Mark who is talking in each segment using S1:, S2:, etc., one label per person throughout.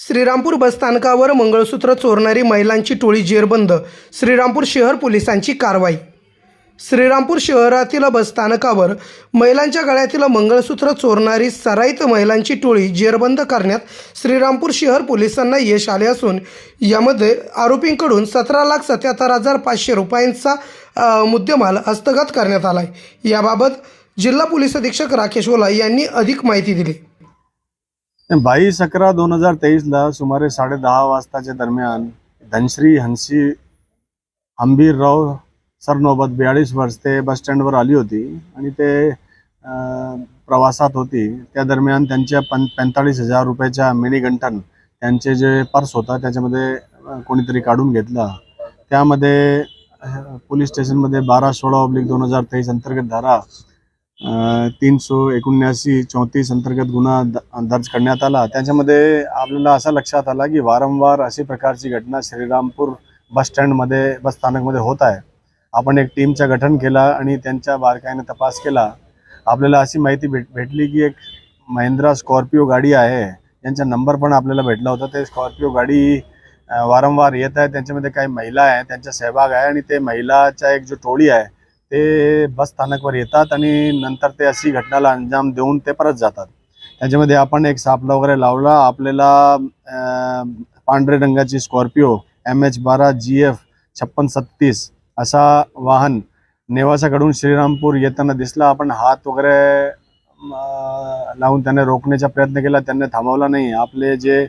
S1: श्रीरामपूर बसस्थानकावर मंगळसूत्र चोरणारी महिलांची टोळी जेरबंद. श्रीरामपूर शहर पोलिसांची कारवाई. श्रीरामपूर शहरातील बसस्थानकावर महिलांच्या गळ्यातील मंगळसूत्र चोरणारी सराईत महिलांची टोळी जेरबंद करण्यात श्रीरामपूर शहर पोलिसांना यश आले असून यामध्ये आरोपींकडून सतरा लाख सत्याहत्तर हजार पाचशे रुपयांचा मुद्देमाल हस्तगत करण्यात आला आहे याबाबत जिल्हा पोलीस अधीक्षक राकेश ओला यांनी अधिक माहिती दिली.
S2: बावीस अकरा दोन हजार तेवीसला सुमारे साडे दहा वाजताच्या दरम्यान धनश्री हंसी हंबीरराव सरनोबत बियाळीस वर्ष ते बस स्टँडवर आली होती आणि ते प्रवासात होती. त्या दरम्यान त्यांच्या पं पंचेचाळीस हजार रुपयाच्या मिनी त्यांचे जे पर्स होता त्याच्यामध्ये कोणीतरी काढून घेतला. त्यामध्ये पोलीस स्टेशनमध्ये बारा सोळा ऑब्लिक दोन हजार तेवीस अंतर्गत धारा तीनशे एकोणऐंशी चौतीस अंतर्गत गुन्हा द- दर्ज करण्यात आला. त्याच्यामध्ये आपल्याला असा लक्षात आला की वारंवार अशी प्रकारची घटना श्रीरामपूर बस स्टँडमध्ये बस स्थानकमध्ये होत आहे. आपण एक टीमचं गठन केला आणि त्यांच्या बारकाईने तपास केला. आपल्याला अशी माहिती भेट भेटली की एक महिंद्रा स्कॉर्पिओ गाडी आहे. यांचा नंबर पण आपल्याला भेटला होता. ते स्कॉर्पिओ गाडी वारंवार येत आहे. त्यांच्यामध्ये काही महिला आहे त्यांचा सहभाग आहे आणि ते महिलाचा एक जो टोळी आहे ते बस स्थानकवर येतात आणि नंतर ते अशी घटनाला अंजाम देऊन ते परत जातात. त्याच्यामध्ये आपण एक सापला वगैरे लावला. आपल्याला पांढरे रंगाची स्कॉर्पिओ एम एच बारा जी एफ छप्पन सत्तीस असा वाहन नेवासाकडून श्रीरामपूर येताना दिसला. आपण हात वगैरे लावून त्याने रोखण्याचा प्रयत्न केला. त्यांनी थांबवला नाही. आपले जे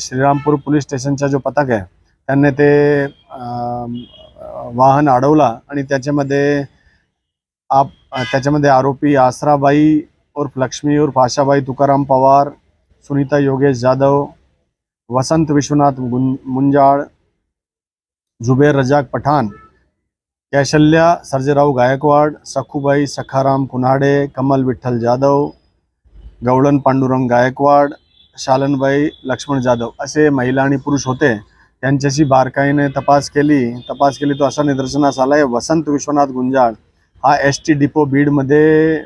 S2: श्रीरामपूर पोलीस स्टेशनचा जो पथक आहे त्यांनी ते वाहन अडवला आणि त्याच्यामध्ये आप त्याच्यामध्ये आरोपी आसराबाई उर्फ लक्ष्मी उर्फ आशाबाई तुकाराम पवार सुनीता योगेश जाधव वसंत विश्वनाथ गुं मुंजाळ जुबेर रजाक पठाण कैशल्या सर्जेराव गायकवाड सखूबाई सखाराम कुन्हाडे कमल विठ्ठल जाधव गवळण पांडुरंग गायकवाड शालनबाई लक्ष्मण जाधव असे महिला आणि पुरुष होते. त्यांच्याशी बारकाईने तपास केली. तपास केली तो असा निदर्शनास आला आहे वसंत विश्वनाथ गुंजाळ हा एस टी डिपो बीडमध्ये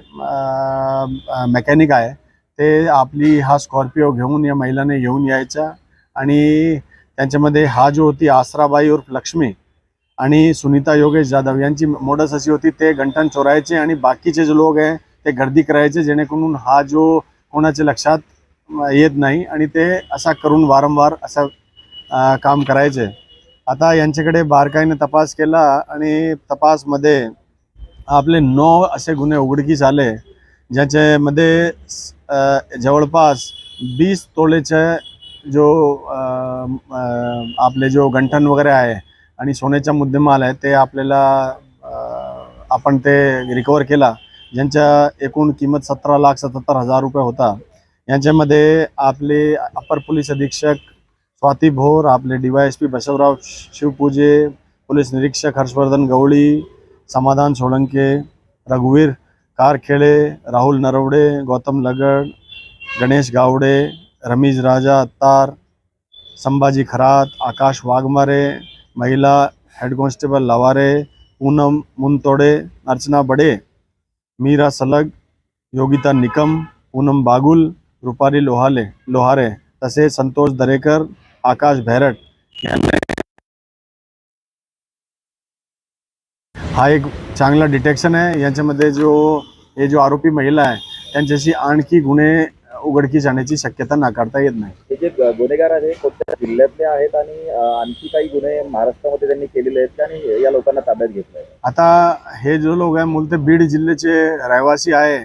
S2: मेकॅनिक आहे. ते आपली हा स्कॉर्पिओ घेऊन या महिलाने घेऊन यायचा आणि त्यांच्यामध्ये हा जो होती आसराबाई उर्फ लक्ष्मी आणि सुनीता योगेश जाधव यांची मोडस अशी होती ते गंठन चोरायचे आणि बाकीचे जे लोक आहे ते गर्दी करायचे जेणेकरून हा जो कोणाच्या लक्षात येत नाही आणि ते असा करून वारंवार असा काम करायचे. आता यांच्याकडे बारकाईने तपास केला आणि तपासमध्ये आपले नऊ असे गुन्हे उघडकीस आले ज्याच्यामध्ये जवळपास वीस तोळेचे जो आपले जो गंठन वगैरे आहे आणि सोन्याचा मुद्देमाल आहे ते आपल्याला आपण ते रिकवर केला. ज्यांच्या एकूण किंमत सतरा लाख सत्याहत्तर हजार रुपये होता. यांच्यामध्ये आपले अपर पोलीस अधीक्षक स्वाती भोर आपले D Y S P Basavrao Shivpuje police निरीक्षक हर्षवर्धन गवळी समाधान सोळंके रघुवीर कारखेळे राहुल नरवडे गौतम लगड गणेश गावडे रमेश राजा अत्तार संभाजी खरात आकाश वाघमारे महिला हेड कॉन्स्टेबल लवारे पूनम मुनतोडे अर्चना बडे मीरा सलग योगिता निकम पूनम बागुल रुपारी लोहाले लोहारे तसेच संतोष दरेकर आकाश भैरट हा एक चांगला डिटेक्शन आहे. याच्यामध्ये जो हे जो आरोपी महिला आहे त्यांच्याशी आणखी गुन्हे उघडकीस आणण्याची शक्यता नाकारता येत नाही.
S3: हे जे गुन्हेगार आहेत हे कोणत्या जिल्ह्यातले आहेत आणि आणखी काही गुन्हे महाराष्ट्रामध्ये त्यांनी केलेले आहेत का आणि या लोकांना ताब्यात घेतलंय
S2: आता हे जो लोक आहे मूलतः बीड जिल्ह्याचे रहिवासी आहे.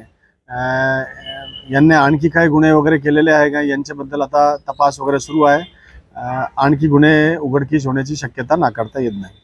S2: यांनी आणखी काही गुन्हे वगैरे केलेले आहे का? यांच्याबद्दल आता तपास वगैरे सुरू आहे. आणखी गुन्हे उघडकीस होण्याची शक्यता नाकारता येत नाही.